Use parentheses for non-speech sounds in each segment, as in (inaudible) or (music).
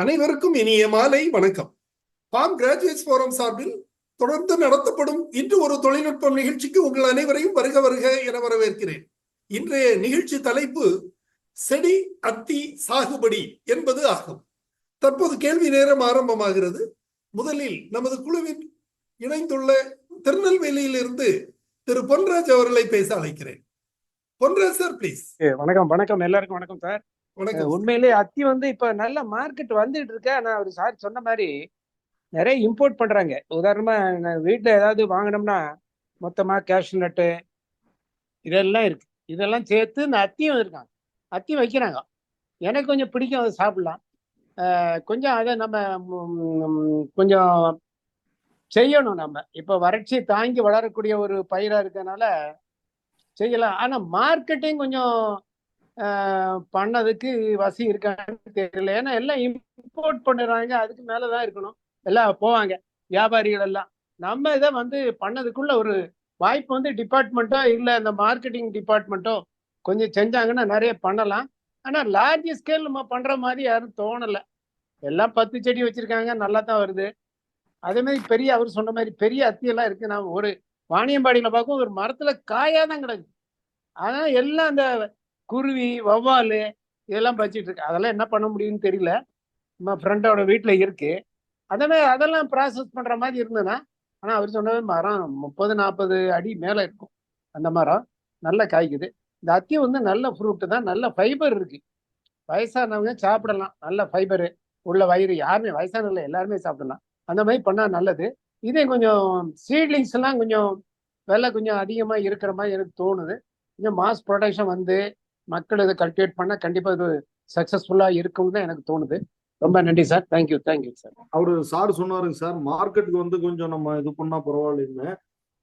அனைவருக்கும் இனிய மாலை வணக்கம். பாம் கிராஜுவேட் போரம் சார்பில் தொடர்ந்து நடத்தப்படும் இன்று ஒரு தொழில்நுட்பம் நிகழ்ச்சிக்கு உங்கள் அனைவரையும் வருக வருக என வரவேற்கிறேன். இன்றைய நிகழ்ச்சி தலைப்பு செடி அத்தி சாகுபடி என்பது ஆகும். தற்போது கேள்வி நேரம் ஆரம்பமாகிறது. முதலில் நமது குழுவின் இணைந்துள்ள திருநெல்வேலியிலிருந்து திரு பொன்ராஜ் அவர்களை பேச அழைக்கிறேன். பொன்ராஜ் சார் ப்ளீஸ் வணக்கம் வணக்கம். எல்லாருக்கும் வணக்கம் சார். உண்மையிலேயே அத்தி வந்து இப்ப நல்ல மார்க்கெட் வந்துட்டு இருக்கு. ஆனா அவர் சார் சொன்ன மாதிரி நிறைய இம்போர்ட் பண்றாங்க. உதாரணமா வீட்டுல ஏதாவது வாங்கினோம்னா மொத்தமா கேஷ் நட்டு இதெல்லாம் இருக்கு. இதெல்லாம் சேர்த்து இந்த அத்தியும் இருக்காங்க அத்தி வைக்கிறாங்க. எனக்கு கொஞ்சம் பிடிக்கும் அதை சாப்பிடலாம். கொஞ்சம் அதை நம்ம கொஞ்சம் செய்யணும் நம்ம. இப்போ வறட்சி தாங்கி வளரக்கூடிய ஒரு பயிரா இருக்கனால செய்யலாம். ஆனா மார்க்கெட்டிங் கொஞ்சம் பண்ணதுக்கு வசி இருக்கான்னு தெரியல. ஏன்னா எல்லாம் இம்போர்ட் பண்ணுறாங்க அதுக்கு மேலதான் இருக்கணும். எல்லாம் போவாங்க. வியாபாரிகள் எல்லாம் நம்ம இதை வந்து பண்ணதுக்குள்ள ஒரு வாய்ப்பு வந்து டிபார்ட்மெண்ட்டோ இல்லை இந்த மார்க்கெட்டிங் டிபார்ட்மெண்ட்டோ கொஞ்சம் செஞ்சாங்கன்னா நிறைய பண்ணலாம். ஆனா லார்ஜ் ஸ்கேல் நம்ம பண்ற மாதிரி யாரும் தோணலை. எல்லாம் பத்து செடி வச்சிருக்காங்க. நல்லா தான் வருது. அதே மாதிரி பெரிய அவர் சொன்ன மாதிரி பெரிய அத்தியெல்லாம் இருக்கு நான் ஒரு வாணியம்பாடியில் பார்க்கும் ஒரு மரத்துல காயாக தான் கிடக்கு. ஆனா எல்லாம் அந்த குருவி வௌவால் இதெல்லாம் பச்சிட்டு இருக்கு. அதெல்லாம் என்ன பண்ண முடியும்னு தெரியல. நம்ம ஃப்ரெண்டோட வீட்டில் இருக்கு. அதே அதெல்லாம் ப்ராசஸ் பண்ற மாதிரி இருந்ததுன்னா ஆனால் அவர் சொன்னது மரம் முப்பது நாற்பது அடி மேலே இருக்கும். அந்த மரம் நல்ல காய்க்குது. இந்த அத்தி வந்து நல்ல ஃப்ரூட்டு தான். நல்ல ஃபைபர் இருக்கு. வயசானவங்க சாப்பிடலாம். நல்ல ஃபைபரு உள்ள வயிறு யாருமே வயசானவங்கள எல்லாருமே சாப்பிடலாம். அந்த மாதிரி பண்ணால் நல்லது. இதே கொஞ்சம் சீட்லிங்ஸ் எல்லாம் கொஞ்சம் விலை கொஞ்சம் அதிகமாக இருக்கிற மாதிரி எனக்கு தோணுது. கொஞ்சம் மாஸ் ப்ரொடக்ஷன் வந்து மக்கள் இதை கல்டிவேட் பண்ணால் கண்டிப்பா இது சக்சஸ்ஃபுல்லா இருக்கும்னு தான் எனக்கு தோணுது. ரொம்ப நன்றி sir thank you thank you sir அவரு சார் சொன்னாருங்க சார் மார்க்கெட்டுக்கு வந்து கொஞ்சம் நம்ம இது பண்ணா பரவாயில்லன்னு.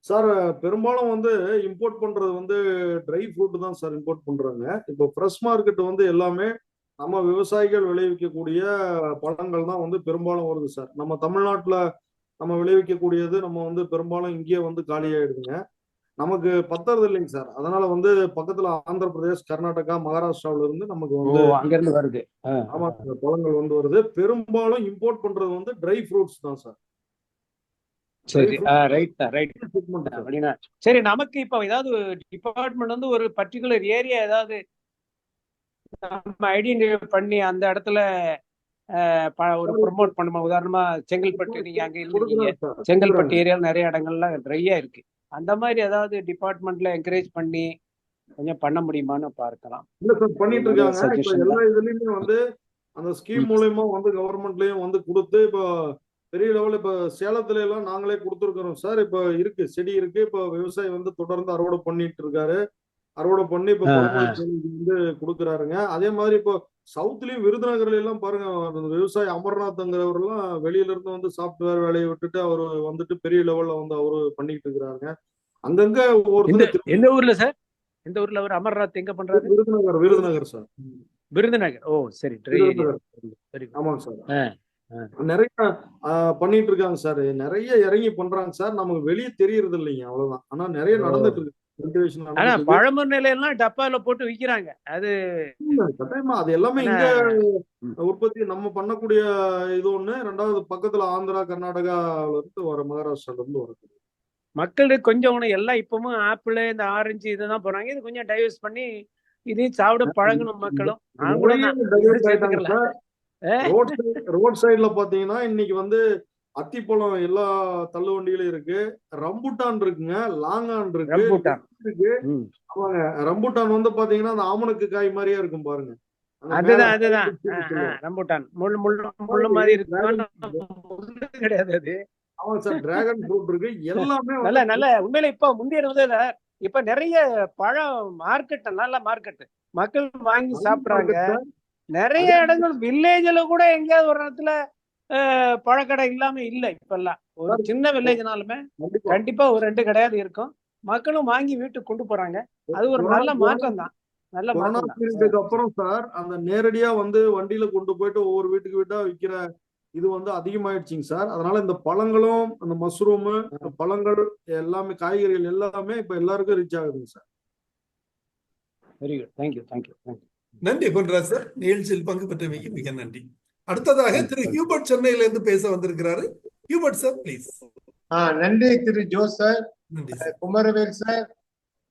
சார் பெரும்பாலும் வந்து இம்போர்ட் பண்றது வந்து ட்ரை ஃப்ரூட் தான் சார் இம்போர்ட் பண்றாங்க. இப்போ ஃப்ரெஷ் மார்க்கெட் வந்து எல்லாமே நம்ம விவசாயிகள் விளைவிக்கக்கூடிய பழங்கள் தான் வந்து பெரும்பாலும் வருது சார் நம்ம தமிழ்நாட்டில் நம்ம விளைவிக்கக்கூடியது நம்ம வந்து பெரும்பாலும் இங்கேயே வந்து காலியாயிடுதுங்க. நமக்கு பத்துறது இல்லைங்க சார். அதனால வந்து பக்கத்துல ஆந்திர பிரதேஷ் கர்நாடகா மகாராஷ்டிராவுல இருந்து நமக்கு வந்து அங்க இருந்து வருது. ஆமா சார் பழங்கள் வந்து வருது. பெரும்பாலும் இம்போர்ட் பண்றது வந்து ட்ரை ஃப்ரூட்ஸ் தான் சார். சரி ரைட் ரைட் நமக்கு இப்போ ஏதாவது டிபார்ட்மெண்ட் வந்து ஒரு பர்டிகுலர் ஏரியா ஏதாவது நம்ம ஐடென்டிஃபை பண்ணி அந்த இடத்துல ஒரு ப்ரொமோட் பண்ணுமா? உதாரணமா செங்கல்பட்டு நீங்க அங்க sir. செங்கல்பட்டு ஏரியாவில் நிறைய இடங்கள்லாம் ட்ரையா இருக்கு. அந்த மாதிரி ஏதாவது டிபார்ட்மெண்ட்ல என்கரேஜ் பண்ணி கொஞ்சம் பண்ண முடியுமான்னு பார்க்கலாம். இல்ல சார் பண்ணிட்டு இருக்காங்க. இப்ப எல்லா இதுலயுமே வந்து அந்த ஸ்கீம் மூலியமா வந்து கவர்மெண்ட்லயும் வந்து கொடுத்து இப்போ பெரிய லெவல் இப்ப சேலத்துல எல்லாம் நாங்களே கொடுத்துருக்கிறோம். சார் இப்ப இருக்கு செடி இருக்கு. இப்ப விவசாயி வந்து தொடர்ந்து அறுவடை பண்ணிட்டு இருக்காரு. அறுவடை பண்ணி இப்ப வந்து கொடுக்குறாருங்க. அதே மாதிரி இப்போ சவுத்லயும் விருதுநகர்ல எல்லாம் பாருங்க விவசாயி அமர்நாத்ங்கிறவர் எல்லாம் வெளியில இருந்து வந்து சாப்ட்வேர் வேலையை விட்டுட்டு அவரு வந்துட்டு பெரிய லெவல்ல வந்து அவரு பண்ணிட்டு இருக்கிறாருங்க. அங்கங்க ஒவ்வொருத்தர் எந்த ஊர்ல சார்? எந்த ஊர்ல அவர் அமர்நாத் எங்க பண்றாரு? விருதுநகர் விருதுநகர் சார். விருதுநகர். ஓ சரி ஆமாங்க சார். நிறைய பண்ணிட்டு இருக்காங்க சார். நிறைய இறங்கி பண்றாங்க சார். நமக்கு வெளியே தெரியறது இல்லைங்க அவ்வளவுதான். ஆனா நிறைய. நடந்துட்டு இருக்கு. ஆனா. பழமூர் நிலையெல்லாம் டப்பால போட்டு விக்கிறாங்க. அது கட்டாயமா. அது எல்லாமே இங்க. உற்பத்தி நம்ம பண்ணக்கூடிய இது ஒண்ணு. ரெண்டாவது பக்கத்துல ஆந்திரா கர்நாடகால இருந்து வர மகாராஷ்டிரால இருந்து வருது மக்களுக்கு கொஞ்சம் எல்லாம் இப்பவும் ஆப்பிள் இந்த ஆரஞ்சு இதுதான் போறாங்க இது கொஞ்சம் டைவர்ஸ் பண்ணி இதையும் சாப்பிட பழகணும் மக்களும். ரோட் சைடுல பாத்தீங்கன்னா இன்னைக்கு வந்து அத்திப்பழம் எல்லா தள்ளு வண்டியிலும் இருக்கு. ரம்புட்டான் இருக்குங்க. லாங்கான் இருக்கு. ஆமாங்க. ரம்புட்டான் வந்து பாத்தீங்கன்னா அந்த ஆமணக்கு காய் மாதிரியே இருக்கும் பாருங்க. அதுதான் அதுதான். ரம்பூட்டான். முள்ளு மாதிரி இருக்கு கிடையாது அது. ஆமா சார். டிராகன் ஃப்ரூட் இருக்கு. எல்லாமே நல்ல நல்ல. உண்மையில இப்ப முந்தைய இருந்ததுல இப்ப நிறைய பழம் மார்க்கெட் நல்ல மார்க்கெட் மக்கள் வாங்கி சாப்பிடுறாங்க. நிறைய இடங்கள் வில்லேஜ்ல கூட எங்கேயாவது ஒரு இடத்துல பழக்கடை இல்லாம இல்ல இப்பெல்லாம். ஒரு சின்ன வில்லேஜ்னாலுமே கண்டிப்பா. ஒரு ரெண்டு கடையாவது இருக்கும். மக்களும் வாங்கி வீட்டுக்கு கொண்டு போறாங்க. அது ஒரு நல்ல மாற்றம் தான் நல்ல மாற்றம் அப்புறம் சார் அந்த நேரடியா வந்து வண்டியில கொண்டு போயிட்டு ஒவ்வொரு வீட்டுக்கு வீட்டா விக்கிற இது வந்து அதிகமாயிடுச்சுங்க சார். அதனால இந்த பழங்களும் அந்த மஷ்ரூம் பழங்கள் எல்லாமே காய்கறிகள் எல்லாமே இப்ப எல்லாருக்கும் ரீச் ஆகுதுங்க sir. Very good thank you thank you thank you நன்றி பொன்ராஜ் சார். நிகழ்ச்சியில் பங்கு பெற்றமைக்கு மிக நன்றி. அடுத்ததாக திரு ஹியூபர்ட் சென்னையில இருந்து பேச வந்திருக்கிறாரு. ஹியூபர்ட் சார் ப்ளீஸ் ஆ நன்றி திரு ஜோ சார். குமரவேல் சார்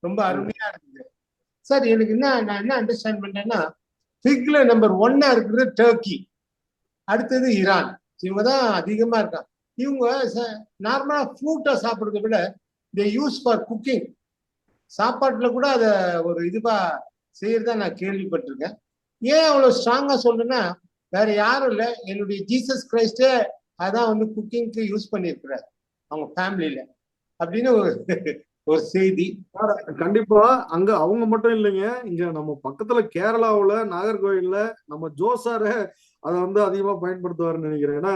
ரொம்ப அருமையா இருக்குது சார் எனக்கு என்ன நான் என்ன அண்டர்ஸ்டாண்ட் பண்றேன்னா ஃபிக்ல நம்பர் ஒன்னா இருக்கிறது டர்க்கி அடுத்தது ஈரான் இவங்க தான் அதிகமா இருக்காங்க. இவங்க நார்மலா ஃப்ரூட்டா சாப்பிடுறத விட தே யூஸ் ஃபார் குக்கிங் சாப்பாட்டுல கூட அதை ஒரு இதுவா செய்யறதா நான் கேள்விப்பட்டிருக்கேன். ஏன் அவ்வளவு ஸ்ட்ராங்கா சொல்றேன்னா வேற யாரும் இல்லை. என்னுடைய ஜீசஸ் கிரைஸ்டே அதான் வந்து குக்கிங்க்கு யூஸ் பண்ணியிருக்கிறார். அவங்க ஃபேமிலியில அப்படின்னு ஒரு ஒரு செய்தி. கண்டிப்பா அங்க அவங்க மட்டும் இல்லைங்க. இங்க நம்ம பக்கத்துல கேரளாவுல நாகர்கோயில்ல நம்ம ஜோசார அதை வந்து அதிகமா பயன்படுத்துவாருன்னு நினைக்கிறேன். ஏன்னா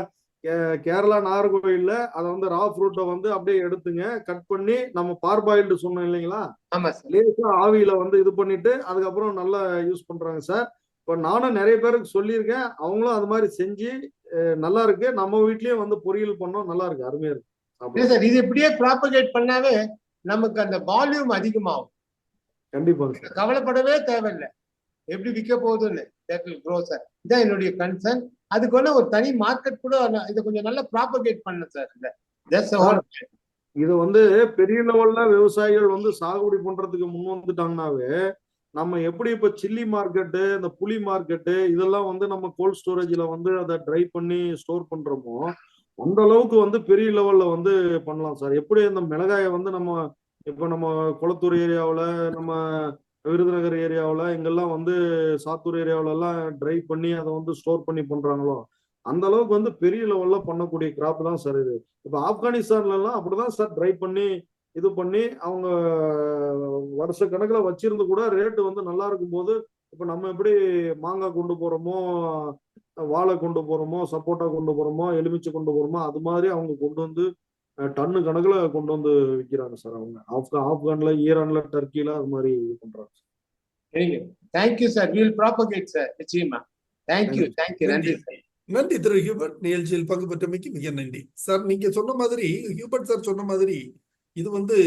கேரளா நாகர்கோயில்ல அதை வந்து ரா ஃப்ரூட்டை வந்து அப்படியே எடுத்துங்க கட் பண்ணி நம்ம பார்பாயில்டு சொன்னோம் இல்லைங்களா? லேசா ஆவியில வந்து இது பண்ணிட்டு அதுக்கப்புறம் நல்லா யூஸ் பண்றாங்க சார். இப்போ நானும் நிறைய பேருக்கு சொல்லியிருக்கேன். அவங்களும் அது மாதிரி செஞ்சு நல்லா இருக்கு. நம்ம வீட்லயும் வந்து பொரியல் பண்ணோம். நல்லா இருக்கு. அருமையா இருக்கு. சார் இது இப்படியே ப்ராபகேட் பண்ணாவே நமக்கு அந்த வால்யூம் அதிகமாகும். கண்டிப்பாங்க சார். கவலைப்படவே தேவையில்லை. எப்படி விற்க போகுதுன்னு will grow சார் இதான் என்னுடைய கன்சர்ன் அதுக்கு வந்து ஒரு தனி மார்க்கெட் கூட இதை கொஞ்சம் நல்லா ப்ராபகேட் பண்ணணும் சார் whole இது வந்து பெரிய லெவல்ல விவசாயிகள் வந்து சாகுபடி பண்றதுக்கு முன் வந்துட்டாங்கனாவே நம்ம எப்படி இப்ப சில்லி மார்க்கெட்டு இந்த புளி மார்க்கெட்டு இதெல்லாம் வந்து நம்ம கோல்ட் ஸ்டோரேஜ்ல வந்து அதை ட்ரை பண்ணி ஸ்டோர் பண்றோமோ அந்த அளவுக்கு வந்து பெரிய லெவல்ல வந்து பண்ணலாம் சார். எப்படி இந்த மிளகாயை வந்து நம்ம இப்ப நம்ம குளத்தூர் ஏரியாவில் நம்ம விருதுநகர் ஏரியாவில் இங்கெல்லாம் வந்து சாத்தூர் ஏரியாவில எல்லாம் ட்ரை பண்ணி அதை வந்து ஸ்டோர் பண்ணி பண்றாங்களோ அந்த அளவுக்கு வந்து பெரிய லெவல்ல பண்ணக்கூடிய கிராப் தான் சார் இது. இப்ப ஆப்கானிஸ்தான்ல எல்லாம் அப்படிதான் சார் ட்ரை பண்ணி இது பண்ணி அவங்க வருஷ கணக்குல வச்சிருந்து கூட ரேட்டு வந்து நல்லா இருக்கும் போது இப்ப நம்ம எப்படி மாங்காய் கொண்டு போறோமோ வாழை கொண்டு போறோமோ சப்போட்டா கொண்டு போறோமோ எலுமிச்சை கொண்டு போறோமோ அது மாதிரி அவங்க கொண்டு வந்து டன்னு கணக்குல கொண்டு வந்து விற்கிறாங்க சார் அவங்க. ஆப்கா ஆப்கான்ல ஈரான்ல டர்க்கில அது மாதிரி பண்றாங்க thank you sir will propagate sir நிச்சயமா. தேங்க்யூ தேங்க்யூ நன்றி. சார் நன்றி திரு ஹியூபர்ட். நிகழ்ச்சியில் பங்கு பெற்றமைக்கு மிக நன்றி. சார் நீங்க சொன்ன மாதிரி ஹியூபர்ட் சார் சொன்ன மாதிரி இது வந்து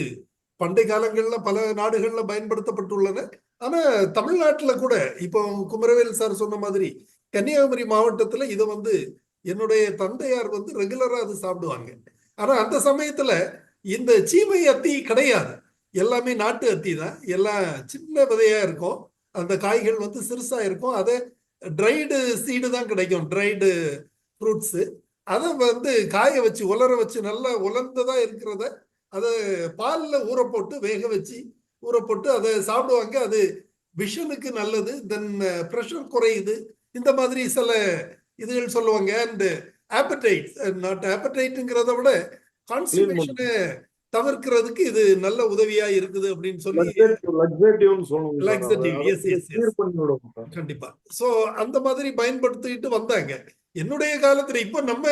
பண்டை காலங்கள்ல பல நாடுகள்ல பயன்படுத்தப்பட்டுள்ளன. ஆனா தமிழ்நாட்டுல கூட இப்போ குமரவேல் சார் சொன்ன மாதிரி கன்னியாகுமரி மாவட்டத்துல இதை வந்து என்னுடைய தந்தையார் வந்து ரெகுலரா அது சாப்பிடுவாங்க. ஆனா அந்த சமயத்துல இந்த சீமை அத்தி கிடையாது. எல்லாமே நாட்டு அத்தி தான். எல்லாம் சின்ன விதையா இருக்கும். அந்த காய்கள் வந்து சிறுசா இருக்கும். அதை ட்ரைடு சீடு தான் கிடைக்கும். ட்ரைடு ஃப்ரூட்ஸு அதை வந்து காய வச்சு உலர வச்சு நல்லா உலர்ந்ததா இருக்கிறத அதை பால்ல ஊற போட்டு வேக வச்சு ஊற போட்டு அதை சாப்பிடுவாங்க. அது விஷனுக்கு நல்லது தென் ப்ரெஷர் குறையுது. இந்த மாதிரி சில இதுகள் சொல்லுவாங்க. அண்ட் ஆப்படைட் நாட் ஆப்படைட்டுங்கிறத விட கான்ஸ்டிபேஷனை தவிர்க்கிறதுக்கு இது நல்ல உதவியா இருக்குது அப்படின்னு சொல்லி. கண்டிப்பா. சோ அந்த மாதிரி பயன்படுத்திட்டு வந்தாங்க. என்னுடைய காலத்துல இப்ப நம்ம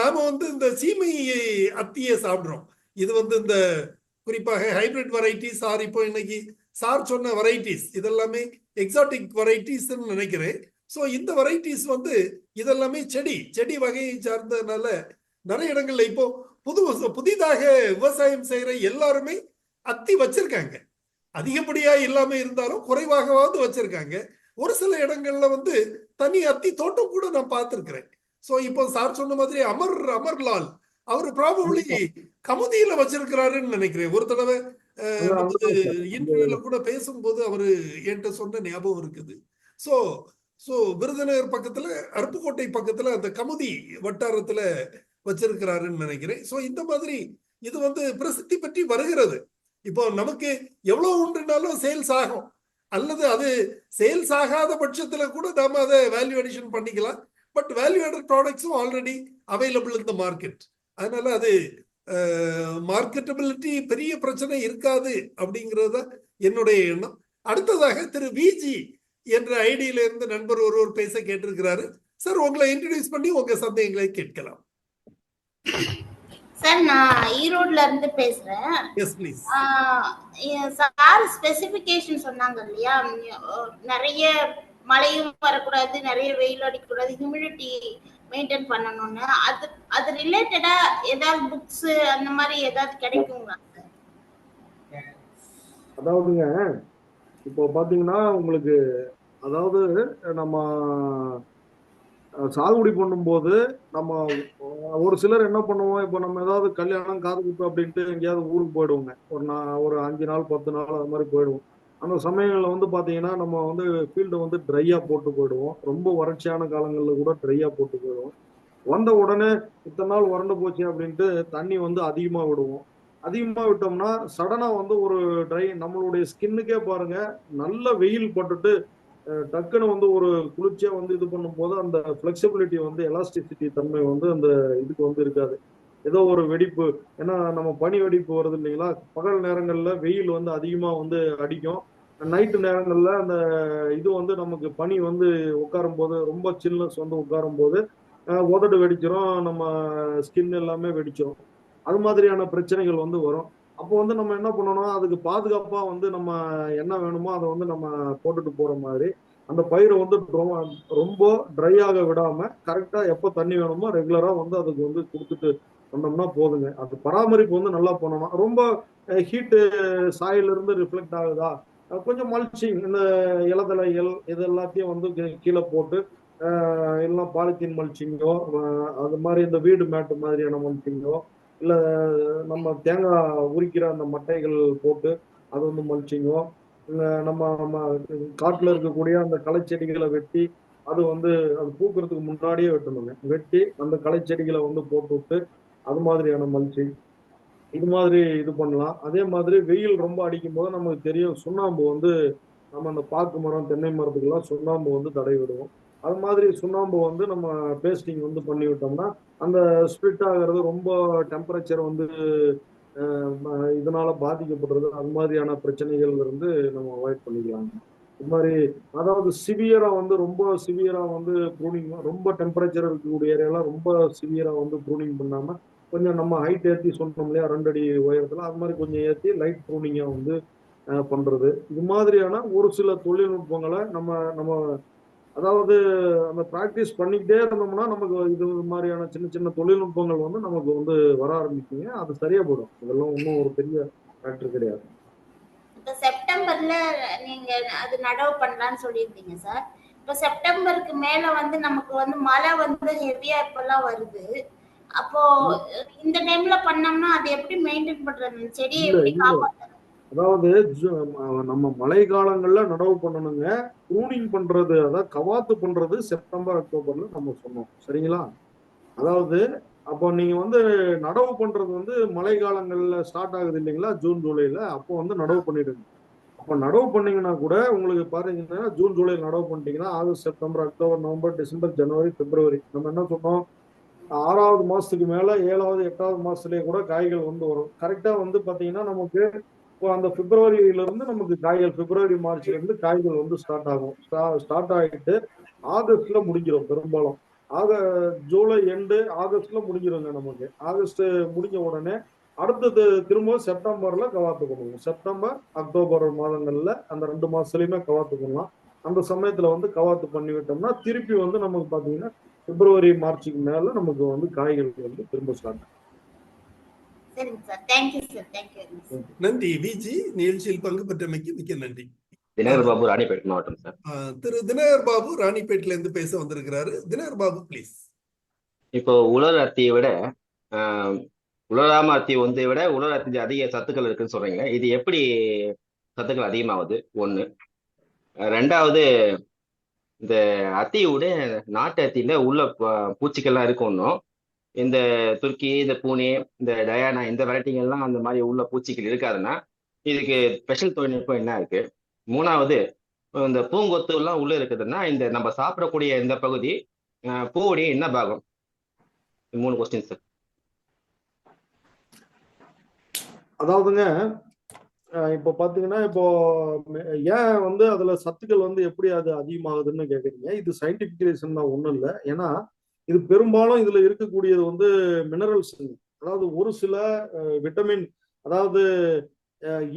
நாம வந்து இந்த சீமை அத்தியை சாப்பிடுறோம். இது வந்து இந்த குறிப்பாக ஹைபிரிட் வெரைட்டிஸ் ஆர் இப்போ இன்னைக்கு சார் சொன்ன வெரைட்டிஸ் இதெல்லாமே எக்ஸாட்டிக் வெரைட்டிஸ் நினைக்கிறேன். ஸோ இந்த வெரைட்டிஸ் வந்து இதெல்லாமே செடி செடி வகையை சார்ந்ததுனால நிறைய இடங்கள்ல இப்போ புது புதிதாக விவசாயம் செய்யற எல்லாருமே அத்தி வச்சிருக்காங்க. அதிகப்படியா இல்லாம இருந்தாலும் குறைவாகவாவது வச்சிருக்காங்க. ஒரு சில இடங்கள்ல வந்து தனி அத்தி தோட்டம் கூட நான் பார்த்துருக்குறேன். ஸோ இப்போ சார் சொன்ன மாதிரி அமர் அமர்லால் அவர் ப்ராபபிளி கமுதியில வச்சிருக்கிறாருன்னு நினைக்கிறேன். ஒரு தடவை. இன்டர்வியூல கூட பேசும்போது அவரு என்கிட்ட சொன்ன ஞாபகம் இருக்குது. சோ சோ விருதுநகர் பக்கத்துல அருப்புக்கோட்டை பக்கத்துல அந்த கமுதி வட்டாரத்துல வச்சிருக்கிறாருன்னு நினைக்கிறேன். சோ இந்த மாதிரி இது வந்து பிரசித்தி பற்றி வருகிறது. இப்போ நமக்கு எவ்வளவு உண்டுனாலும் சேல்ஸ் ஆகும். அல்லது அது சேல்ஸ் ஆகாத பட்சத்துல கூட நாம அதை வேல்யூ அடிஷன் பண்ணிக்கலாம். பட் வேல்யூ ஆடட் ப்ராடக்ட்ஸும் ஆல்ரெடி அவைலபிள் இந்த மார்க்கெட் அதனால அது மார்க்கெட்டபிலிட்டி பெரிய பிரச்சனை இருக்காது அப்படிங்கிறது தான் என்னுடைய எண்ணம். அடுத்ததாக திரு விஜி என்ற ஐடியில இருந்து நண்பர் ஒருவர் பேச கேட்டிருக்கிறாரு. சார் உங்களை இன்ட்ரடியூஸ் பண்ணி உங்க சந்தேகங்களை கேட்கலாம். சார் நான் ஈரோட்ல இருந்து பேசுறேன். எஸ் ப்ளீஸ் சார் ஸ்பெசிபிகேஷன் சொன்னாங்க இல்லையா? நிறைய மழையும் வரக்கூடாது நிறைய வெயில் அடிக்கக்கூடாது ஹியூமிடிட்டி மெயின்டைன் பண்ணணும்னு. அது அது ரிலேட்டடா ஏதாவது புக்ஸ் அந்த மாதிரி ஏதாவது கிடைக்குங்களா? அதாவதுங்க இப்போ பாத்தீங்கன்னா உங்களுக்கு அதாவது நம்ம சாகுபடி பண்ணும்போது நம்ம ஒரு சிலர் என்ன பண்ணுவோம் இப்போ நம்ம ஏதாவது கல்யாணம் காது குத்து அப்படின்ட்டு எங்கேயாவது ஊருக்கு போயிடுவோங்க. ஒரு நா ஒரு அஞ்சு நாள் பத்து நாள் அது மாதிரி போயிடுவோம். அந்த சமயங்களில் வந்து பார்த்தீங்கன்னா நம்ம வந்து ஃபீல்டை வந்து ட்ரையாக போட்டு போயிடுவோம். ரொம்ப வறட்சியான காலங்களில் கூட ட்ரையாக போட்டு போயிடுவோம். வந்த உடனே இத்தனை நாள் வறண்டு போச்சு அப்படின்ட்டு தண்ணி வந்து அதிகமாக விடுவோம். அதிகமாக விட்டோம்னா சடனாக வந்து ஒரு ட்ரை நம்மளுடைய ஸ்கின்னுக்கே பாருங்க நல்ல வெயில் பட்டுட்டு டக்குன்னு வந்து ஒரு குளிர்ச்சியாக வந்து இது பண்ணும்போது அந்த ஃப்ளெக்சிபிலிட்டி வந்து எலாஸ்டிசிட்டி தன்மை வந்து அந்த இதுக்கு வந்து இருக்காது. ஏதோ ஒரு வெடிப்பு ஏன்னா நம்ம பனி வெடிப்பு வருது இல்லைங்களா? பகல் நேரங்களில் வெயில் வந்து அதிகமாக வந்து அடிக்கும். நைட்டு நேரங்களில் அந்த இது வந்து நமக்கு பனி வந்து உட்காரும் போது ரொம்ப சில்னஸ் வந்து உட்காரும் போது உதடு வெடிச்சிரும் நம்ம ஸ்கின் எல்லாமே வெடிச்சிரும். அது மாதிரியான பிரச்சனைகள் வந்து வரும். அப்போ வந்து நம்ம என்ன பண்ணணும்? அதுக்கு பாதுகாப்பாக வந்து நம்ம என்ன வேணுமோ அதை வந்து நம்ம போட்டுட்டு போகிற மாதிரி. அந்த பயிரை வந்து ரொம்ப- ரொம்ப ட்ரை ஆக விடாமல் கரெக்டாக எப்போ தண்ணி வேணுமோ ரெகுலராக வந்து அதுக்கு வந்து கொடுத்துட்டு வந்தோம்னா போதுங்க. அது பராமரிப்பு வந்து நல்லா பண்ணணும். ரொம்ப ஹீட்டு சாயிலிருந்து ரிஃப்ளெக்ட் ஆகுதா? கொஞ்சம் மல்ச்சிங் இந்த இலதலைகள் இது எல்லாத்தையும் வந்து கீ- கீழே போட்டு அஹ் இல்லைன்னா பாலித்தீன் மல்ச்சிங்கோ அது மாதிரி இந்த வீடு மேட்டு மாதிரியான மல்ச்சிங்கோ இல்லை நம்ம தேங்காய் உரிக்கிற அந்த மட்டைகள் போட்டு அது வந்து மல்ச்சிங்கோ இல்லை நம்ம நம்ம காட்டில் இருக்கக்கூடிய அந்த களைச்செடிகளை வெட்டி அது வந்து அது பூக்கிறதுக்கு முன்னாடியே வெட்டணுங்க. வெட்டி அந்த களைச்செடிகளை வந்து போட்டு விட்டு அது மாதிரியான மல்ச்சிங் இது மாதிரி இது பண்ணலாம். அதே மாதிரி வெயில் ரொம்ப அடிக்கும் போது நமக்கு தெரியும் சுண்ணாம்பு வந்து நம்ம அந்த பாக்கு மரம் தென்னை மரத்துக்கெல்லாம் சுண்ணாம்பு வந்து தடை விடுவோம். அது மாதிரி சுண்ணாம்பு வந்து நம்ம பேஸ்டிங் வந்து பண்ணி விட்டோம்னா அந்த ஸ்ப்ளிட் ஆகிறது ரொம்ப டெம்பரேச்சர் வந்து ம- இதனால பாதிக்கப்படுறது அது மாதிரியான பிரச்சனைகள் இருந்து நம்ம அவாய்ட் பண்ணிக்கலாம். இது மாதிரி அதாவது சிவியரா வந்து ரொம்ப சிவியரா வந்து ப்ரூனிங் ரொம்ப டெம்பரேச்சர் இருக்கக்கூடிய ஏரியாலாம் ரொம்ப சிவியரா வந்து ப்ரூனிங் பண்ணாம கொஞ்சம் நம்ம ஹைட் ஏற்றி சொன்னோம் இல்லையா? ரெண்டு அடி உயரத்தில். அது மாதிரி கொஞ்சம் ஏற்றி லைட் ப்ரூனிங்கா வந்து பண்ணுறது இது மாதிரியான ஒரு சில தொழில்நுட்பங்களை நம்ம நம்ம அதாவது அந்த ப்ராக்டிஸ் பண்ணிக்கிட்டே இருந்தோம்னா நமக்கு இது மாதிரியான சின்ன சின்ன தொழில்நுட்பங்கள் வந்து நமக்கு வந்து வர ஆரம்பிக்குங்க. அது சரியா போயிடும். இதெல்லாம் ஒன்றும் ஒரு பெரிய ஃபேக்டர் கிடையாது. இப்போ செப்டம்பர்ல நீங்க அது நடவு பண்ணலாம்னு சொல்லியிருந்தீங்க சார். இப்ப செப்டம்பருக்கு மேல வந்து நமக்கு வந்து மழை வந்து ஹெவியா இப்பெல்லாம் வருது. அப்போ இந்த டைம்ல பண்ணோம்னா அது எப்படி மெயின்டைன் பண்றது? செடியை எப்படி. காப்பாத்துறது? அதாவது நம்ம மழை காலங்கள்ல நடவு பண்ணணுங்க. ப்ரூனிங் பண்றது அதாவது கவாத்து பண்றது செப்டம்பர் அக்டோபர்ல நம்ம சொன்னோம். சரிங்களா? அதாவது அப்போ நீங்க வந்து நடவு பண்றது வந்து மழை காலங்கள்ல ஸ்டார்ட் ஆகுது இல்லைங்களா? ஜூன் ஜூலைல அப்போ வந்து நடவு பண்ணிடுங்க. அப்போ நடவு பண்ணீங்கன்னா கூட உங்களுக்கு பாத்தீங்கன்னா ஜூன் ஜூலை நடவு பண்ணிட்டீங்கன்னா August September October November December ஜனவரி பிப்ரவரி நம்ம என்ன சொன்னோம்? ஆறாவது மாதத்துக்கு மேலே ஏழாவது எட்டாவது மாதத்துலேயே கூட காய்கள் வந்து வரும். கரெக்டாக வந்து பார்த்தீங்கன்னா நமக்கு இப்போ அந்த பிப்ரவரியில இருந்து நமக்கு காய்கள் பிப்ரவரி மார்ச்லேருந்து காய்கள் வந்து ஸ்டார்ட் ஆகும். ஸ்டார்ட் ஆகிட்டு ஆகஸ்ட்ல முடிஞ்சிடும் பெரும்பாலும். ஆக ஜூலை எண்டு ஆகஸ்ட்ல முடிஞ்சிருங்க நமக்கு. ஆகஸ்ட் முடிஞ்ச உடனே அடுத்தது திரும்ப செப்டம்பர்ல கவாத்து பண்ணுவோம் செப்டம்பர் அக்டோபர் மாதங்கள்ல அந்த ரெண்டு மாசத்துலயுமே கவாத்து பண்ணலாம் அந்த சமயத்துல வந்து கவாத்து பண்ணி விட்டோம்னா திருப்பி வந்து நமக்கு பாத்தீங்கன்னா பிப்ரவரி மார்ச்சுக்கு மேல நமக்கு வந்து காய்கள் வந்து திரும்ப ஸ்டார்ட் நன்றி. விஜி நிகழ்ச்சியில் பங்கு பெற்றமைக்கு மிக்க நன்றி. தினகர் பாபு ராணிப்பேட் மாவட்டம் சார் திரு தினகர் பாபு ராணிப்பேட்ல இருந்து பேச வந்திருக்கிறாரு. தினகர் பாபு ப்ளீஸ் இப்போ உலர் அத்தியை விட ஆஹ், உலராம அத்தி ஒன்றை விட உலர் அத்தி அதிக சத்துக்கள் இருக்குன்னு சொல்றீங்க இது எப்படி சத்துக்கள் அதிகமாகுது? ஒண்ணு. அஹ், ரெண்டாவது இந்த அத்தியோட நாட்டு அத்தியில உள்ள ப- பூச்சிகள்லாம் இருக்கும்னும் இந்த துர்க்கி இந்த பூனே இந்த டயானா இந்த வெரைட்டிகள்லாம் அந்த மாதிரி உள்ள பூச்சிகள் இருக்காதுன்னா இதுக்கு ஸ்பெஷல் தொழில்நுட்பம் என்ன இருக்கு? மூணாவது இந்த பூங்கொத்து எல்லாம் உள்ள இருக்குதுன்னா இந்த நம்ம சாப்பிடக்கூடிய இந்த பகுதி பூவுடைய என்ன பாகம்? மூணு கொஸ்டின் சார் அதாவதுங்க இப்போ பார்த்தீங்கன்னா இப்போ ஏன் வந்து அதில் சத்துக்கள் வந்து எப்படி அது அதிகமாகுதுன்னு கேட்குறீங்க இது சயின்டிஃபிக் ரீசன் தான் ஒன்றும் இல்லை. ஏன்னா இது பெரும்பாலும் இதில் இருக்கக்கூடியது வந்து மினரல்ஸ் அதாவது ஒரு சில விட்டமின் அதாவது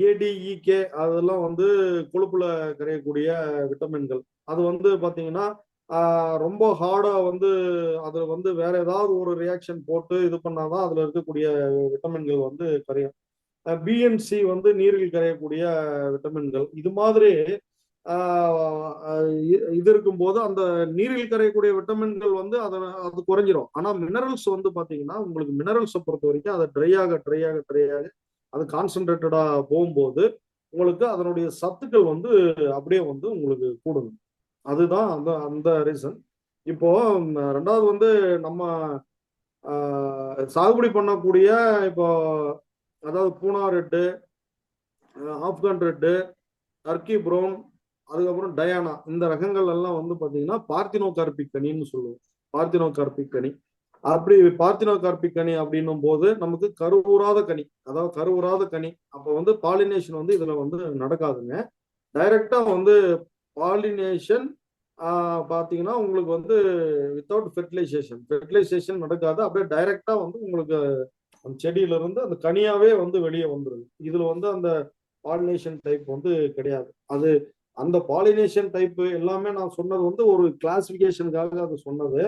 ஏடிஇகே e, அதெல்லாம் வந்து கொழுப்புல கரையக்கூடிய விட்டமின்கள் அது வந்து பார்த்தீங்கன்னா ரொம்ப ஹார்டாக வந்து அதில் வந்து வேற ஏதாவது ஒரு ரியாக்ஷன் போட்டு இது பண்ணாதான் அதில் இருக்கக்கூடிய விட்டமின்கள் வந்து கரையும். பிஎன்சி வந்து நீரில் கரையக்கூடிய விட்டமின்கள். இது மாதிரி இது இருக்கும் இது இருக்கும்போது அந்த நீரில் கரையக்கூடிய விட்டமின்கள் வந்து அதை அது குறைஞ்சிரும். ஆனா மினரல்ஸ் வந்து பாத்தீங்கன்னா உங்களுக்கு மினரல்ஸை பொறுத்த வரைக்கும் அதை ட்ரை ஆக ட்ரை ஆக ட்ரை ஆக அது கான்சென்ட்ரேட்டடா போகும்போது உங்களுக்கு அதனுடைய சத்துக்கள் வந்து அப்படியே வந்து உங்களுக்கு கூடுது அதுதான் அந்த அந்த ரீசன் இப்போ ரெண்டாவது வந்து நம்ம சாகுபடி பண்ணக்கூடிய இப்போ அதாவது Poona red Afghan red Turkey brown அதுக்கப்புறம் டயானா இந்த ரகங்கள் எல்லாம் வந்து பார்த்தீங்கன்னா பார்த்தினோ கார்பிக் கனின்னு சொல்லுவோம். பார்த்தினோ கார்பிக் கனி. அப்படி பார்த்தினோ கார்பிக் கனி அப்படின்னும் போது நமக்கு கருவுறாத கனி அதாவது கருவுறாத கனி. அப்போ வந்து பாலினேஷன் வந்து இதில் வந்து நடக்காதுங்க. டைரக்டா வந்து பாலினேஷன் பார்த்தீங்கன்னா உங்களுக்கு வந்து வித்தவுட் ஃபெர்டிலைசேஷன் ஃபெர்டிலைசேஷன் நடக்காது. அப்படியே டைரக்டா வந்து உங்களுக்கு அந்த செடியிலிருந்து அந்த கனியாவே வந்து வெளியே வந்துருது. இதுல வந்து அந்த பாலினேஷன் டைப் வந்து கிடையாது. அது அந்த பாலினேஷன் டைப் எல்லாமே நான் சொன்னது வந்து ஒரு கிளாசிபிகேஷனுக்காக அது சொன்னது.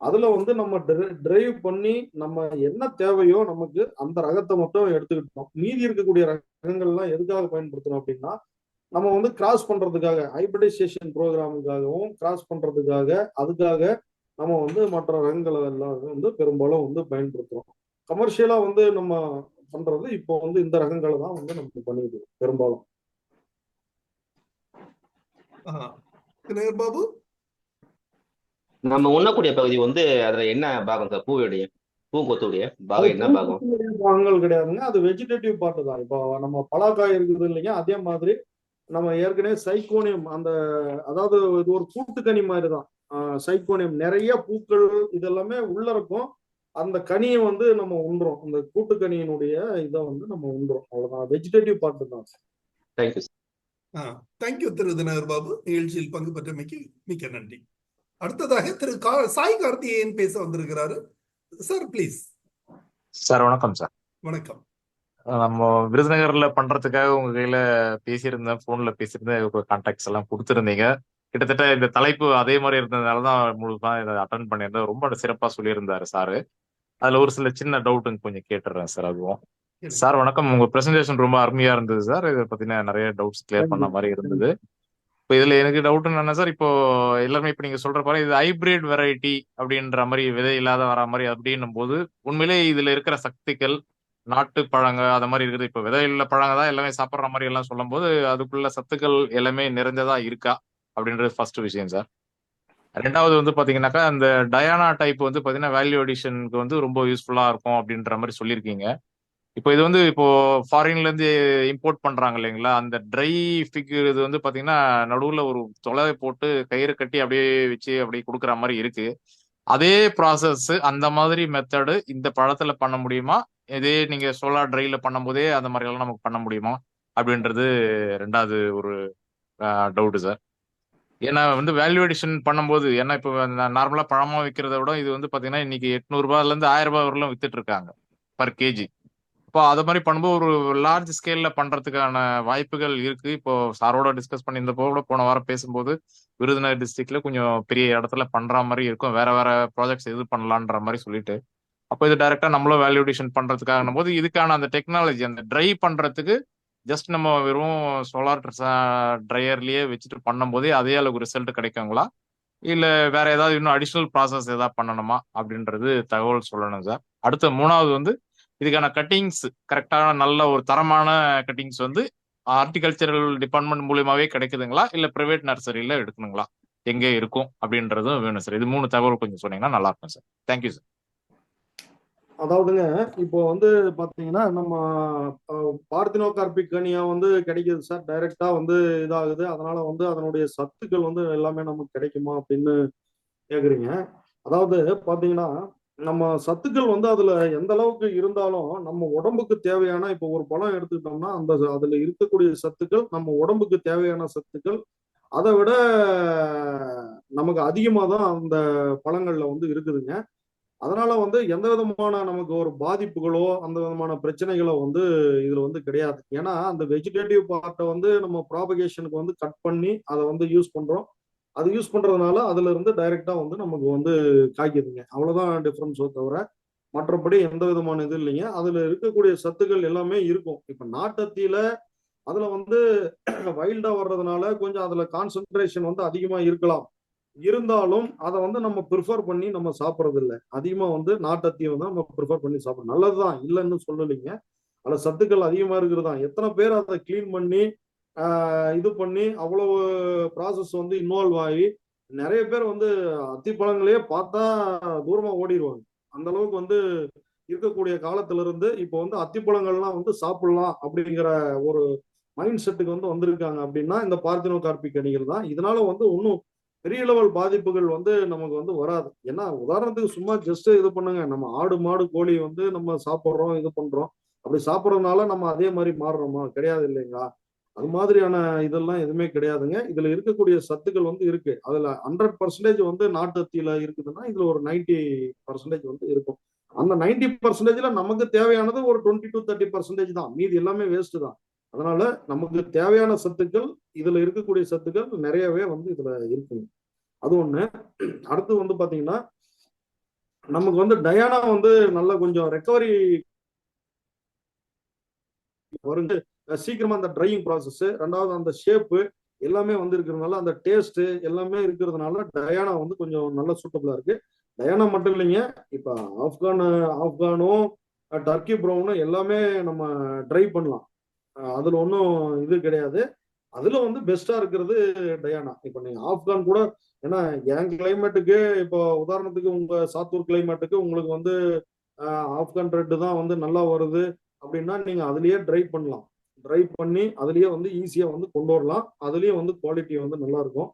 அதுல வந்து நம்ம டிரைவ் பண்ணி நம்ம என்ன தேவையோ நமக்கு அந்த ரகத்தை மட்டும் எடுத்துக்கிட்டோம். மீதி இருக்கக்கூடிய ரகங்கள்லாம் எதுக்காக பயன்படுத்தணும் அப்படின்னா நம்ம வந்து கிராஸ் பண்றதுக்காக ஹைபிரிடைசேஷன் ப்ரோக்ராமுக்காகவும் கிராஸ் பண்றதுக்காக அதுக்காக நம்ம வந்து மற்ற ரகங்களை எல்லாம் வந்து பெரும்பாலும் வந்து பயன்படுத்துறோம். கமர்ஷியலா வந்து நம்ம பண்றது இப்போ வந்து இந்த ரகங்களை தான் வந்து நம்ம பண்ணிடுது பெரும்பாலும். பாபு? நம்ம உண்ணக்கூடிய பகுதி வந்து அதுல என்ன பாகம் சார்? பூவுடைய பூங்கொத்துடைய பாகம் என்ன பாகம்? பாகங்கள் கிடையாதுங்க. அது வெஜிடேட்டிவ் பார்ட் தான். இப்போ நம்ம பலாக்காய் இருக்குது இல்லைங்க அதே மாதிரி நம்ம ஏற்கனவே சைக்கோனியம் அந்த அதாவது இது ஒரு கூட்டுக்கனி மாதிரி தான். சைக்கோனியம். நிறைய பூக்கள் இதெல்லாமே உள்ள இருக்கும். அந்த கனியை வந்து நம்ம உண்றோம். அந்த கூட்டுக்கனியினுடைய இதை வந்து நம்ம உண்றோம். அவ்வளவுதான். வெஜிடேட்டிவ் பார்ட் தான். தேங்க்யூ தேங்க்யூ திரு தினகர் பாபு. நிகழ்ச்சியில் பங்கு பெற்றமைக்கு மிக்க நன்றி. அடுத்ததாக திரு சாய் கார்த்திகேயன் பேச வந்திருக்கிறாரு. சார் ப்ளீஸ் சார் வணக்கம் சார் வணக்கம். நம்ம விருதுநகர்ல பண்றதுக்காக உங்க கையில பேசியிருந்தேன் போன்ல பேசியிருந்தேன். கான்டாக்ட்ஸ் எல்லாம் கொடுத்துருந்தீங்க. கிட்டத்தட்ட இந்த தலைப்பு அதே மாதிரி இருந்ததுனால தான் முழுதான் இதை அட்டன் பண்ணியிருந்தேன். ரொம்ப சிறப்பா சொல்லியிருந்தாரு சாரு. அதுல ஒரு சில சின்ன டவுட்டுங்க கொஞ்சம் கேட்டுறேன் சார் அதுவும். சார். வணக்கம். உங்க பிரசன்டேஷன் ரொம்ப அருமையா இருந்தது சார். இதை பத்தின நிறைய டவுட்ஸ் கிளியர் பண்ண மாதிரி இருந்தது. இப்போ இதுல எனக்கு டவுட் என்னன்னா சார் இப்போ எல்லாருமே இப்போ நீங்க சொல்ற பாரு இது ஹைபிரிட் வெரைட்டி அப்படின்ற மாதிரி விதை இல்லாத வர மாதிரி அப்படின்னும் போது உண்மையிலே இதுல இருக்கிற சக்திகள் நாட்டு பழங்க அந்த மாதிரி இருக்குது. இப்போ விதை இல்ல பழங்க தான் எல்லாமே சாப்பிட்ற மாதிரி எல்லாம் சொல்லும்போது அதுக்குள்ள சத்துக்கள் எல்லாமே நிறைஞ்சதா இருக்கா? அப்படின்றது ஃபர்ஸ்ட் விஷயம் சார் ரெண்டாவது வந்து பாத்தீங்கன்னாக்கா அந்த டயானா டைப் வந்து பாத்தீங்கன்னா வேல்யூ அடிஷனுக்கு வந்து ரொம்ப யூஸ்ஃபுல்லா இருக்கும் அப்படின்ற மாதிரி சொல்லியிருக்கீங்க. இப்போ இது வந்து இப்போ ஃபாரின்ல இருந்து இம்போர்ட் பண்றாங்க இல்லைங்களா? அந்த ட்ரை ஃபிகர் இது வந்து பாத்தீங்கன்னா நடுவுல ஒரு தொலைவை போட்டு கயிறு கட்டி அப்படியே வச்சு அப்படியே கொடுக்குற மாதிரி இருக்கு. அதே ப்ராசஸ் அந்த மாதிரி மெத்தடு இந்த பழத்துல பண்ண முடியுமா? இதே நீங்க சோலார் ட்ரைல பண்ணும்போதே அந்த மாதிரி எல்லாம் நமக்கு பண்ண முடியுமா? அப்படின்றது ரெண்டாவது ஒரு டவுட் சார் ஏன்னா வந்து வேல்யூ பண்ணும்போது ஏன்னா இப்போ நார்மலா பழமா விற்கிறத விட இது வந்து பாத்தீங்கன்னா இன்னைக்கு எட்நூறு ரூபாய்ல இருந்து ஆயிரம் ரூபாய் வரலாம் வித்துட்டு இருக்காங்க பர் கேஜி இப்போ அதை மாதிரி பண்ணும்போது ஒரு லார்ஜ் ஸ்கேல்ல பண்றதுக்கான வாய்ப்புகள் இருக்கு. இப்போ சாரோட டிஸ்கஸ் பண்ணி இந்த கூட போன வாரம் பேசும்போது விருதுநகர் டிஸ்ட்ரிக்ட்ல கொஞ்சம் பெரிய இடத்துல பண்ற மாதிரி இருக்கும். வேற வேற ப்ராஜெக்ட்ஸ் எது பண்ணலான்ற மாதிரி சொல்லிட்டு. அப்போ இது டைரக்டா நம்மளும் வேல்யூடேஷன் பண்றதுக்காக போது இதுக்கான அந்த டெக்னாலஜி அந்த ட்ரை பண்றதுக்கு ஜஸ்ட் நம்ம வெறும் சோலார் ட்ரையர்லயே வச்சுட்டு பண்ணும்போதே அதே அளவுக்கு ரிசல்ட் கிடைக்குங்களா? இல்ல வேற ஏதாவது இன்னும் அடிஷனல் ப்ராசஸ் ஏதாவது பண்ணணுமா? அப்படின்றது தகவல் சொல்லணும் சார் அடுத்த மூணாவது வந்து இதுக்கான கட்டிங்ஸ் கரெக்டான நல்ல ஒரு தரமான கட்டிங்ஸ் வந்து ஹார்டிகல்ச்சரல் டிபார்ட்மெண்ட் மூலியமாவே கிடைக்குதுங்களா? இல்ல பிரைவேட் நர்சரியில எடுக்கணுங்களா? எங்க இருக்கும் அப்படின்றதும் வேணும் சார் இது மூணு தகவல் கொஞ்சம் சொன்னீங்கன்னா நல்லா இருக்கும் சார் தேங்க்யூ சார் அதாவதுங்க இப்போ வந்து பாத்தீங்கன்னா நம்ம பார்த்தினோ கார்பிக் கனியா வந்து கிடைக்குது சார். டைரக்டா வந்து இதாகுது. அதனால வந்து அதனுடைய சத்துக்கள் வந்து எல்லாமே நமக்கு கிடைக்குமா அப்படின்னு கேக்குறீங்க. அதாவது பாத்தீங்கன்னா நம்ம சத்துக்கள் வந்து அதுல எந்த அளவுக்கு இருந்தாலும் நம்ம உடம்புக்கு தேவையான இப்போ ஒரு பழம் எடுத்துக்கிட்டோம்னா அந்த அதுல இருக்கக்கூடிய சத்துக்கள் நம்ம உடம்புக்கு தேவையான சத்துக்கள் அதை விட நமக்கு அதிகமாக தான் அந்த பழங்கள்ல வந்து இருக்குதுங்க. அதனால வந்து எந்த விதமான நமக்கு ஒரு பாதிப்புகளோ அந்த விதமான பிரச்சனைகளோ வந்து இதுல வந்து கிடையாது. ஏன்னா அந்த வெஜிடேட்டிவ் பார்ட்டை வந்து நம்ம ப்ராபகேஷனுக்கு வந்து கட் பண்ணி அதை வந்து யூஸ் பண்றோம். அது யூஸ் பண்றதுனால அதுல இருந்து டைரக்டா வந்து நமக்கு வந்து காய்க்குதுங்க. அவ்வளவுதான் டிஃபரன்ஸோ தவிர மற்றபடி எந்த விதமான இது இல்லைங்க. அதுல இருக்கக்கூடிய சத்துக்கள் எல்லாமே இருக்கும். இப்ப நாட்டத்தில அதுல வந்து (clears throat) வைல்டா வர்றதுனால கொஞ்சம் அதுல கான்சென்ட்ரேஷன் வந்து அதிகமா இருக்கலாம். இருந்தாலும் அதை வந்து நம்ம ப்ரிஃபர் பண்ணி நம்ம சாப்பிட்றது இல்லை அதிகமாக வந்து நாட்டத்தியை வந்து நம்ம ப்ரிஃபர் பண்ணி சாப்பிடணும். நல்லதுதான் இல்லைன்னு சொல்லலைங்க. அதில் சத்துக்கள் அதிகமாக இருக்கிறது தான் எத்தனை பேர் அதை க்ளீன் பண்ணி இது பண்ணி அவ்வளவு ப்ராசஸ் வந்து இன்வால்வ் ஆகி நிறைய பேர் வந்து அத்திப்பழங்களையே பார்த்தா தூரமாக ஓடிடுவாங்க அந்த அளவுக்கு வந்து இருக்கக்கூடிய காலத்திலிருந்து இப்போ வந்து அத்திப்பழங்கள்லாம் வந்து சாப்பிடலாம் அப்படிங்கிற ஒரு மைண்ட் செட்டுக்கு வந்து வந்திருக்காங்க அப்படின்னா இந்த பார்த்தினோ கார்பிக் அணிகள் தான். இதனால வந்து ஒன்றும் பெரிய லெவல் பாதிப்புகள் வந்து நமக்கு வந்து வராது. ஏன்னா உதாரணத்துக்கு சும்மா ஜஸ்ட் இது பண்ணுங்க. நம்ம ஆடு மாடு கோழி வந்து நம்ம சாப்பிட்றோம் இது பண்றோம். அப்படி சாப்பிட்றதுனால நம்ம அதே மாதிரி மாறுறோமா? கிடையாது இல்லைங்களா? அது மாதிரியான இதெல்லாம் எதுவுமே கிடையாதுங்க. இதுல இருக்கக்கூடிய சத்துக்கள் வந்து இருக்கு. அதுல ஹண்ட்ரட் பர்சன்டேஜ் வந்து நாட்டத்தியில இருக்குதுன்னா இதுல ஒரு நைன்டி பர்சன்டேஜ் வந்து இருக்கும். அந்த நைன்டி பர்சன்டேஜ்ல நமக்கு தேவையானது ஒரு டுவெண்ட்டி டு தேர்ட்டி பர்சன்டேஜ் தான். மீதி எல்லாமே வேஸ்ட் தான். அதனால நமக்கு தேவையான சத்துக்கள் இதுல இருக்கக்கூடிய சத்துக்கள் நிறையவே வந்து இதுல இருக்குங்க அது ஒண்ணு. அடுத்து வந்து பாத்தீங்கன்னா நமக்கு வந்து டயானா வந்து நல்ல கொஞ்சம் ரெக்கவரி வருங்க சீக்கிரமா அந்த ட்ரையிங் ப்ராசஸ் ரெண்டாவது அந்த ஷேப்பு எல்லாமே வந்து இருக்கிறதுனால அந்த டேஸ்ட் எல்லாமே இருக்கிறதுனால டயானா வந்து கொஞ்சம் நல்ல சூட்டபிளா இருக்கு. டயானா மட்டும் இல்லைங்க இப்ப ஆப்கான் ஆப்கானும் டர்க்கி ப்ரௌனும் எல்லாமே நம்ம ட்ரை பண்ணலாம். அதுல ஒன்றும் இது கிடையாது. அதுல வந்து பெஸ்டா இருக்கிறது டயானா. இப்ப நீங்க ஆப்கான் கூட ஏன்னா என் கிளைமேட்டுக்கு இப்போ உதாரணத்துக்கு உங்க சாத்தூர் கிளைமேட்டுக்கு உங்களுக்கு வந்து ஆப்கான் ரெட்டு தான் வந்து நல்லா வருது அப்படின்னா நீங்க அதுலயே ட்ரை பண்ணலாம். ட்ரை பண்ணி அதுலயே வந்து ஈஸியா வந்து கொண்டு வரலாம். அதுலயே வந்து குவாலிட்டி வந்து நல்லா இருக்கும்.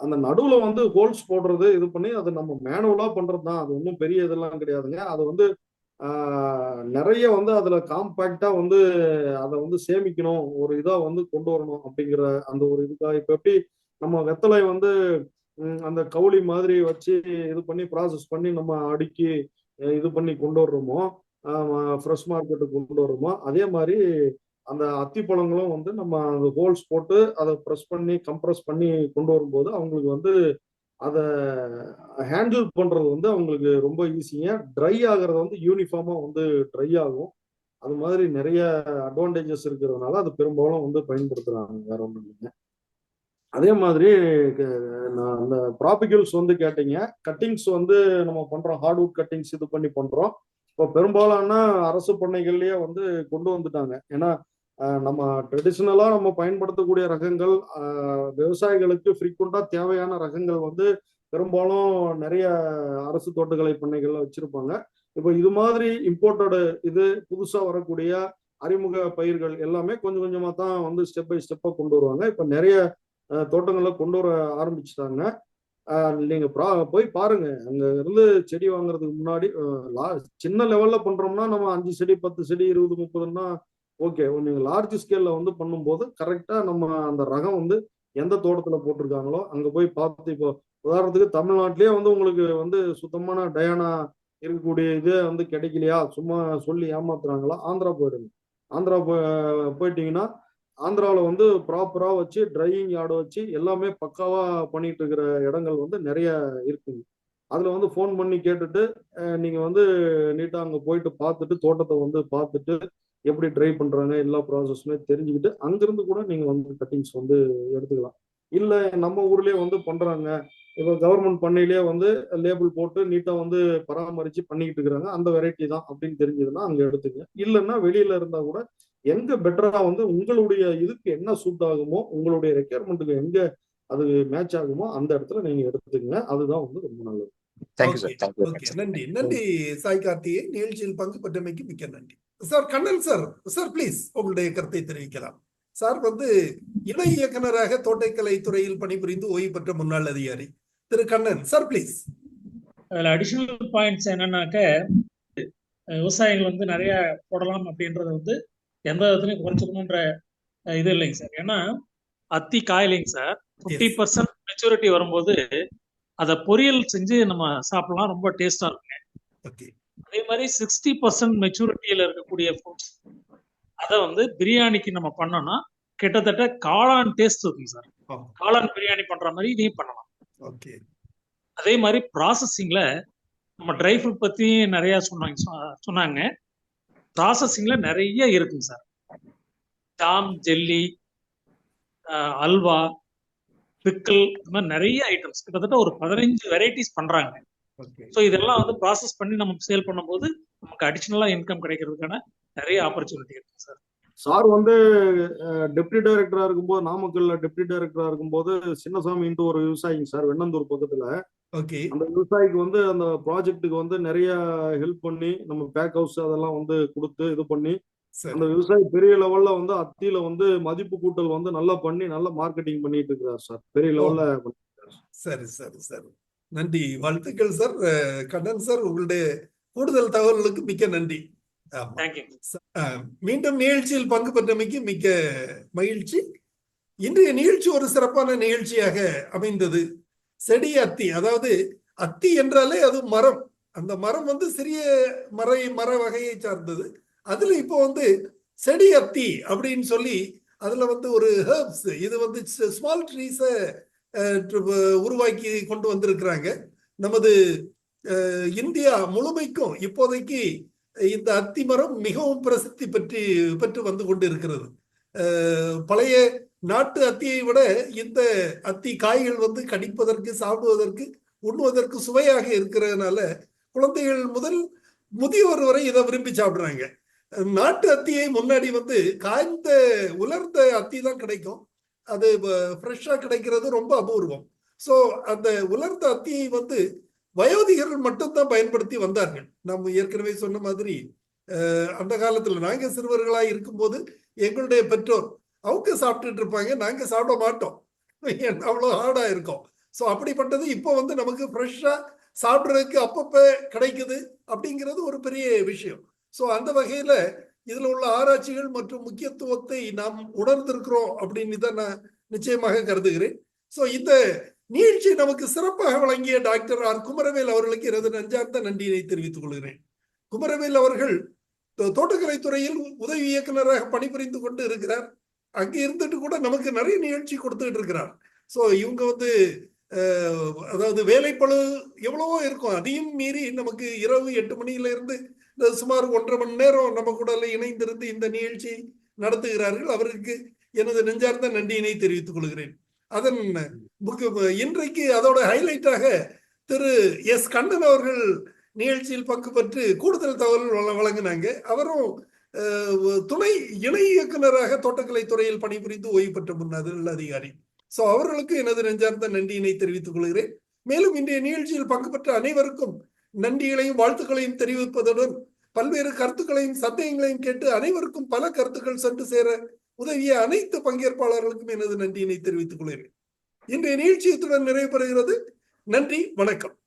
அந்த நடுவுல வந்து ஹோல்ஸ் போடுறது இது பண்ணி அது நம்ம மேனுவலா பண்றது தான் அது ஒன்றும் பெரிய இதெல்லாம் கிடையாதுங்க. அது வந்து நிறைய வந்து அதுல காம்பாக்டா வந்து அதை வந்து சேமிக்கணும் ஒரு இதா வந்து கொண்டு வரணும் அப்படிங்கிற அந்த ஒரு இதுக்காக இப்ப எப்படி நம்ம வெத்தலை வந்து அந்த கவுளி மாதிரி வச்சு இது பண்ணி ப்ராசஸ் பண்ணி நம்ம அடுக்கி இது பண்ணி கொண்டு வர்றோமோ ஃப்ரெஷ் மார்க்கெட்டுக்கு கொண்டு வர்றோமோ அதே மாதிரி அந்த அத்திப்பழங்களும் வந்து நம்ம அந்த ஹோல்ஸ் போட்டு அதை ப்ரெஸ் பண்ணி கம்ப்ரஸ் பண்ணி கொண்டு வரும்போது அவங்களுக்கு வந்து அதை ஹேண்டில் பண்ணுறது வந்து அவங்களுக்கு ரொம்ப ஈஸிங்க ட்ரை ஆகிறது வந்து யூனிஃபார்மாக வந்து ட்ரை ஆகும். அது மாதிரி நிறைய அட்வான்டேஜஸ் இருக்கிறதுனால அது பெரும்பாலும் வந்து பயன்படுத்துகிறாங்க வேற ஒன்றும் இல்லைங்க. அதே மாதிரி நான் அந்த ப்ராபிகல்ஸ் வந்து கேட்டீங்க. கட்டிங்ஸ் வந்து நம்ம பண்ணுறோம் ஹார்ட்வுட் கட்டிங்ஸ் இது பண்ணி பண்ணுறோம் இப்போ பெரும்பாலான அரசு பண்ணைகள்லேயே வந்து கொண்டு வந்துட்டாங்க. ஏன்னா நம்ம ட்ரெடிஷ்னலாக நம்ம பயன்படுத்தக்கூடிய ரகங்கள் விவசாயிகளுக்கு ஃப்ரீக்குவெண்ட்டாக தேவையான ரகங்கள் வந்து பெரும்பாலும் நிறைய அரசு தோட்டக்கலை பண்ணைகள்ல வச்சிருப்பாங்க. இப்போ இது மாதிரி இம்போர்ட்டடு இது புதுசாக வரக்கூடிய அறிமுக பயிர்கள் எல்லாமே கொஞ்சம் கொஞ்சமாக தான் வந்து ஸ்டெப் பை ஸ்டெப்பாக கொண்டு வருவாங்க. இப்போ நிறைய தோட்டங்களை கொண்டு வர ஆரம்பிச்சிட்டாங்க. நீங்கள் நீங்க ப்ரா- போய் பாருங்க. அங்க இருந்து செடி வாங்குறதுக்கு முன்னாடி லா- சின்ன லெவல்ல பண்றோம்னா நம்ம அஞ்சு செடி பத்து செடி இருபது முப்பதுன்னா ஓகே நீங்க லார்ஜ் ஸ்கேல்ல வந்து பண்ணும்போது கரெக்டா நம்ம அந்த ரகம் வந்து எந்த தோட்டத்துல போட்டிருக்காங்களோ அங்க போய் பார்த்து இப்போ உதாரணத்துக்கு தமிழ்நாட்டிலேயே வந்து உங்களுக்கு வந்து சுத்தமான டயானா இருக்கக்கூடிய இது வந்து கிடைக்கலையா? சும்மா சொல்லி ஏமாத்துறாங்களா? ஆந்திரா போயிடுங்க ஆந்திரா போயிட்டீங்கன்னா ஆந்திராவில் வந்து ப்ராப்பரா வச்சு ட்ரையிங் யார்டு வச்சு எல்லாமே பக்காவா பண்ணிட்டு இருக்கிற இடங்கள் வந்து நிறைய இருக்குங்க. அதுல வந்து ஃபோன் பண்ணி கேட்டுட்டு நீங்கள் நீங்க வந்து நீட்டா அங்க போயிட்டு பார்த்துட்டு தோட்டத்தை வந்து பார்த்துட்டு எப்படி ட்ரை பண்றாங்க எல்லா ப்ராசஸுமே தெரிஞ்சுக்கிட்டு அங்கிருந்து கூட நீங்க வந்து கட்டிங்ஸ் வந்து எடுத்துக்கலாம். இல்ல நம்ம ஊர்லயே வந்து பண்றாங்க. இப்போ கவர்மெண்ட் பண்ணையிலேயே வந்து லேபிள் போட்டு நீட்டா வந்து பராமரிச்சு பண்ணிக்கிட்டு இருக்கிறாங்க. அந்த வெரைட்டி தான் அப்படின்னு தெரிஞ்சதுன்னா அங்க எடுத்துங்க. இல்லைன்னா வெளியில இருந்தா கூட எங்க பெட்டரா வந்து உங்களுடைய இதுக்கு என்ன சூட் ஆகுமோ உங்களுடைய ரெக்யர்மெண்ட்டுக்கு எங்க அது மேட்ச் ஆகுமோ அந்த இடத்துல நீங்க எடுத்துக்கங்க அதுதான் வந்து ரொம்ப நல்லது. நன்றி. நன்றி சாய் கார்த்திகே நிகழ்ச்சியில் பங்கு பெற்றமைக்கு மிக்க நன்றி. Sir Kannan sir sir please உங்களுடைய கருத்தை தெரிவிக்கலாம். சார் வந்து இணை இயக்குனராக தோட்டக்கலை துறையில் பணிபுரிந்து ஓய்வு பெற்ற முன்னாள் அதிகாரி திரு கண்ணன். சார் ப்ளீஸ் அதுல அடிஷனல் பாயிண்ட்ஸ் என்னன்னாக்க விவசாயிகள் வந்து நிறைய போடலாம் அப்படின்றது வந்து எந்த விதத்துலையும் குறைச்சிக்கணுன்ற இது இல்லைங்க சார். ஏன்னா அத்தி காயிலைங்க சார். ஃபிஃப்டி பர்சன்ட் மெச்சூரிட்டி வரும்போது அதை பொரியல் செஞ்சு நம்ம சாப்பிடலாம். ரொம்ப டேஸ்டா இருக்கும் ஓகே அதே மாதிரி சிக்ஸ்டி பர்சன்ட் மெச்சூரிட்டியில இருக்கக்கூடிய ஃப்ரூட்ஸ் அதை வந்து பிரியாணிக்கு நம்ம பண்ணோம்னா கிட்டத்தட்ட காளான் டேஸ்ட் இருக்குங்க சார். காளான் பிரியாணி பண்ற மாதிரி இதையும் பண்ணலாம். ஓகே. அதே மாதிரி ப்ராசஸிங்ல நம்ம ட்ரை ஃப்ரூட் பத்தி நிறைய சொன்னாங்க சொன்னாங்க. ப்ராசஸிங்ல நிறைய இருக்குங்க sir. Jam jelly halwa pickle இந்த மாதிரி நிறைய ஐட்டம்ஸ் கிட்டத்தட்ட ஒரு பதினஞ்சு வெரைட்டிஸ் பண்றாங்க. ஸோ இதெல்லாம் வந்து ப்ராசஸ் பண்ணி நம்ம சேல் பண்ணும்போது நமக்கு அடிஷ்னலா இன்கம் கிடைக்கிறதுக்கான நிறைய ஆப்பர்ச்சுனிட்டி இருக்கு சார் சார் வந்து டெப்டி டைரக்டரா இருக்கும்போது நாமக்கல்ல டெப்டி டைரக்டரா இருக்கும்போது சின்னசாமின்ட்டு ஒரு விவசாயிங்க சார் வெண்ணந்தூர் பக்கத்துல. ஓகே அந்த விவசாயிக்கு வந்து அந்த ப்ராஜெக்ட்டுக்கு வந்து நிறைய ஹெல்ப் பண்ணி நம்ம பேக் ஹவுஸ் அதெல்லாம் வந்து கொடுத்து இது பண்ணி அந்த விவசாயி பெரிய லெவல்ல வந்து அத்தியில வந்து மதிப்பு கூட்டல் வந்து நல்லா பண்ணி நல்லா மார்க்கெட்டிங் பண்ணிட்டு இருக்கிறார் சார் பெரிய லெவல்ல சரி சரி சரி. நன்றி. வாழ்த்துக்கள் சார். கண்ணன் சார் உங்களுடைய கூடுதல் தகவல்களுக்கு மிக்க நன்றி. மீண்டும் நிகழ்ச்சியில் பங்கு பெற்றமைக்கு மிக்க மகிழ்ச்சி. இன்றைய நிகழ்ச்சி ஒரு சிறப்பான நிகழ்ச்சியாக அமைந்தது. செடி அத்தி அதாவது அத்தி என்றாலே அது மரம். அந்த மரம் வந்து சிறிய மர மர வகையை சார்ந்தது. அதுல இப்போ வந்து செடி அத்தி அப்படின்னு சொல்லி அதுல வந்து ஒரு ஹெர்ப்ஸ் இது வந்து ஸ்மால் ட்ரீஸை உருவாக்கி கொண்டு வந்திருக்கிறாங்க. நமது இந்தியா முழுமைக்கும் இப்போதைக்கு இந்த அத்தி மரம் மிகவும் பிரசித்தி பெற்று பெற்று வந்து கொண்டிருக்கிறது. இருக்கிறது பழைய நாட்டு அத்தியை விட இந்த அத்தி காய்கள் வந்து கடிப்பதற்கு சாப்பிடுவதற்கு உண்ணுவதற்கு சுவையாக இருக்கிறதுனால குழந்தைகள் முதல் முதியவர் வரை இதை விரும்பி சாப்பிடுறாங்க. நாட்டு அத்தியை முன்னாடி வந்து காய்ந்த உலர்ந்த அத்தி தான் கிடைக்கும். அது ஃப்ரெஷ்ஷாக கிடைக்கிறது ரொம்ப அபூர்வம். ஸோ அந்த உலர்ந்த அத்தியை வந்து வயோதிகர்கள் மட்டும்தான் பயன்படுத்தி வந்தார்கள். நம்ம ஏற்கனவே சொன்ன மாதிரி அந்த காலத்தில் நாங்கள் சிறுவர்களாக இருக்கும்போது எங்களுடைய பெற்றோர் அவங்க சாப்பிட்டுட்டு இருப்பாங்க நாங்கள் சாப்பிட மாட்டோம். அவ்வளோ ஹார்டாக இருக்கும். ஸோ அப்படிப்பட்டது இப்போ வந்து நமக்கு ஃப்ரெஷ்ஷாக சாப்பிட்றதுக்கு அப்பப்போ கிடைக்குது அப்படிங்கிறது ஒரு பெரிய விஷயம். ஸோ அந்த வகையில் இதுல உள்ள ஆராய்ச்சிகள் மற்றும் முக்கியத்துவத்தை நாம் உணர்ந்திருக்கிறோம் அப்படின்னு தான் நான் நிச்சயமாக கருதுகிறேன். ஸோ இந்த நிகழ்ச்சி நமக்கு சிறப்பாக வழங்கிய டாக்டர் ஆர். குமரவேல் அவர்களுக்கு எனது நஞ்சார்ந்த நன்றியை தெரிவித்துக் கொள்கிறேன். குமரவேல் அவர்கள் தோட்டக்கலை துறையில் உதவி இயக்குனராக பணிபுரிந்து கொண்டு இருக்கிறார். அங்கே இருந்துட்டு கூட நமக்கு நிறைய நிகழ்ச்சி கொடுத்துட்டு இருக்கிறார். ஸோ இவங்க வந்து அதாவது வேலைப்பளு எவ்வளவோ இருக்கும். அதையும் மீறி நமக்கு இரவு எட்டு மணியில இருந்து சுமார் ஒன்றரை மணி நேரம் நம்ம கூட இணைந்திருந்து இந்த நிகழ்ச்சி நடத்துகிறார்கள். அவருக்கு எனது நெஞ்சார்ந்த நன்றியினை தெரிவித்துக் கொள்கிறேன். அதன் இன்றைக்கு அதோட ஹைலைட்டாக திரு எஸ் கண்ணன் அவர்கள் நிகழ்ச்சியில் பங்கு பெற்று கூடுதல் தகவல் வழ- வழங்கினாங்க. அவரும் துணை இணை இயக்குனராக தோட்டக்கலை துறையில் பணிபுரிந்து ஓய்வு பெற்ற முன்னாள் அதிகாரி. சோ அவர்களுக்கு எனது நெஞ்சார்ந்த நன்றியினை தெரிவித்துக் கொள்கிறேன். மேலும் இன்றைய நிகழ்ச்சியில் பங்கு பெற்ற அனைவருக்கும் நன்றிகளையும் வாழ்த்துக்களையும் தெரிவிப்பதுடன் பல்வேறு கருத்துக்களையும் சந்தேகங்களையும் கேட்டு அனைவருக்கும் பல கருத்துக்கள் சென்று சேர உதவிய அனைத்து பங்கேற்பாளர்களுக்கும் எனது நன்றியினை தெரிவித்துக் கொள்கிறேன். இன்றைய நிகழ்ச்சியத்துடன் நிறைவு பெறுகிறது நன்றி வணக்கம்.